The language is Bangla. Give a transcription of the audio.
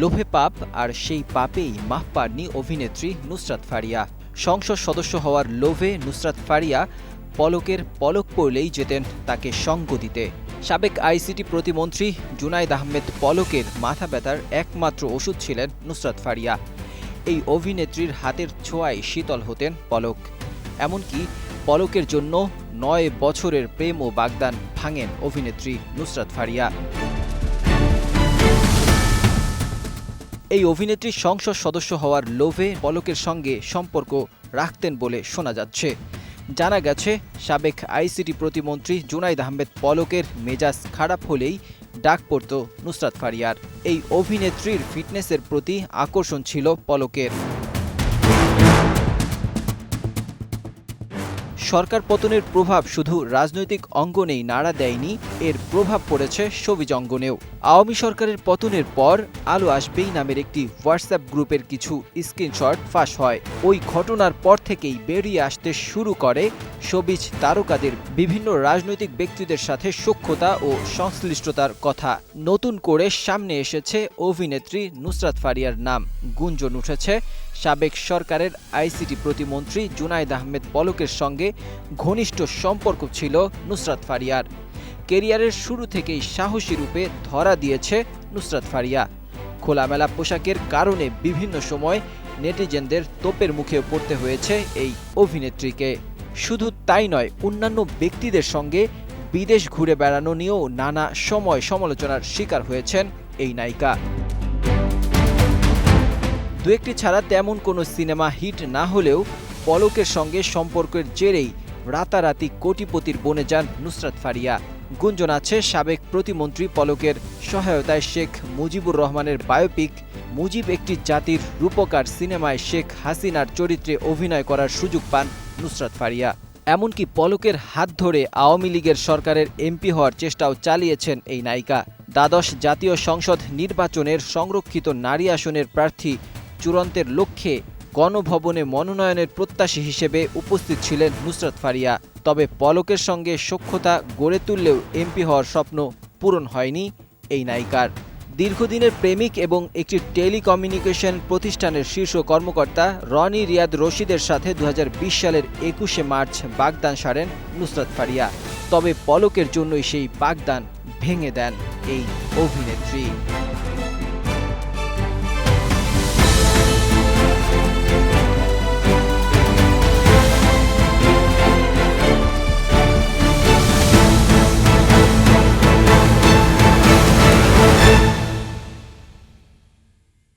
লোভে পাপ আর সেই পাপেই মাফ পাননি অভিনেত্রী নুসরাত ফারিয়া। সংসদ সদস্য হওয়ার লোভে নুসরাত ফারিয়া পলকের পলক পড়লেই যেতেন তাকে সঙ্গ দিতে। সাবেক আইসিটি প্রতিমন্ত্রী জুনাইদ আহমেদ পলকের মাথা ব্যথার একমাত্র ওষুধ ছিলেন নুসরাত ফারিয়া। এই অভিনেত্রীর হাতের ছোঁয়ায় শীতল হতেন পলক। এমনকি পলকের জন্য নয় বছরের প্রেম ও বাগদান ভাঙেন অভিনেত্রী নুসরাত ফারিয়া। এই অভিনেত্রী সংসদ সদস্য হওয়ার লোভে পলকের সঙ্গে সম্পর্ক রাখতেন বলে শোনা যাচ্ছে। জানা গেছে, সাবেক আইসিটি প্রতিমন্ত্রী জুনাইদ আহমেদ পলকের মেজাজ খারাপ হলেই ডাক পড়ত নুসরাত ফারিয়ার। এই অভিনেত্রীর ফিটনেসের প্রতি আকর্ষণ ছিল পলকের। সরকার পতনের প্রভাব শুধু রাজনৈতিক অঙ্গনেই নাড়া দেয়নি, এর প্রভাব পড়েছে সবিজ অঙ্গনেও। আওয়ামী সরকারের পতনের পর আলো আসবেই নামের একটি হোয়াটসঅ্যাপ গ্রুপের কিছু স্ক্রিনশট ফাঁস হয়। ওই ঘটনার পর থেকেই বেরিয়ে আসতে শুরু করে সবিজ তারকাদের বিভিন্ন রাজনৈতিক ব্যক্তিদের সাথে সখ্যতা ও সংশ্লিষ্টতার কথা। নতুন করে সামনে এসেছে অভিনেত্রী নুসরাত ফারিয়ার নাম। গুঞ্জন উঠেছে সাবেক সরকারের আইসিটি প্রতিমন্ত্রী জুনাইদ আহমেদ পলকের সঙ্গে ঘনিষ্ঠ সম্পর্ক ছিল নুসরাত ফারিয়ার। কেরিয়ারের শুরু থেকেই সাহসী রূপে ধরা দিয়েছে নুসরাত ফারিয়া। খোলামেলা পোশাকের কারণে বিভিন্ন সময় নেটিজেনদের তোপের মুখে পড়তে হয়েছে এই অভিনেত্রীকে। শুধু তাই নয়, অন্যান্য ব্যক্তিদের সঙ্গে বিদেশ ঘুরে বেড়ানো নিয়েও নানা সময় সমালোচনার শিকার হয়েছেন এই নায়িকা। দু একটি ছাড়া তেমন কোনো সিনেমা হিট না হলেও পলকের সঙ্গে সম্পর্কের জেরেই রাতারাতি কোটিপতির বনে যান নুসরাত ফারিয়া। গুঞ্জন আছে সাবেক প্রতিমন্ত্রী পলকের সহায়তায় শেখ মুজিবুর রহমানের বায়োপিক মুজিব একটি জাতির রূপকার সিনেমায় শেখ হাসিনার চরিত্রে অভিনয় করার সুযোগ পান নুসরাত ফারিয়া। এমনকি পলকের হাত ধরে আওয়ামী লীগের সরকারের এমপি হওয়ার চেষ্টাও চালিয়েছেন এই নায়িকা। দ্বাদশ জাতীয় সংসদ নির্বাচনের সংরক্ষিত নারী আসনের প্রার্থী চূড়ান্তের লক্ষ্যে গণভবনে মনোনয়নের প্রত্যাশী হিসেবে উপস্থিত ছিলেন নুসরাত ফারিয়া। তবে পলকের সঙ্গে সখ্যতা গড়ে তুললেও এমপি হওয়ার স্বপ্ন পূরণ হয়নি এই নায়িকার। দীর্ঘদিনের প্রেমিক এবং একটি টেলিকমিউনিকেশন প্রতিষ্ঠানের শীর্ষ কর্মকর্তা রনি রিয়াদ রশিদের সাথে দু হাজার বিশ সালের একুশে মার্চ বাগদান সারেন নুসরাত ফারিয়া। তবে পলকের জন্যই সেই বাগদান ভেঙে দেন এই অভিনেত্রী।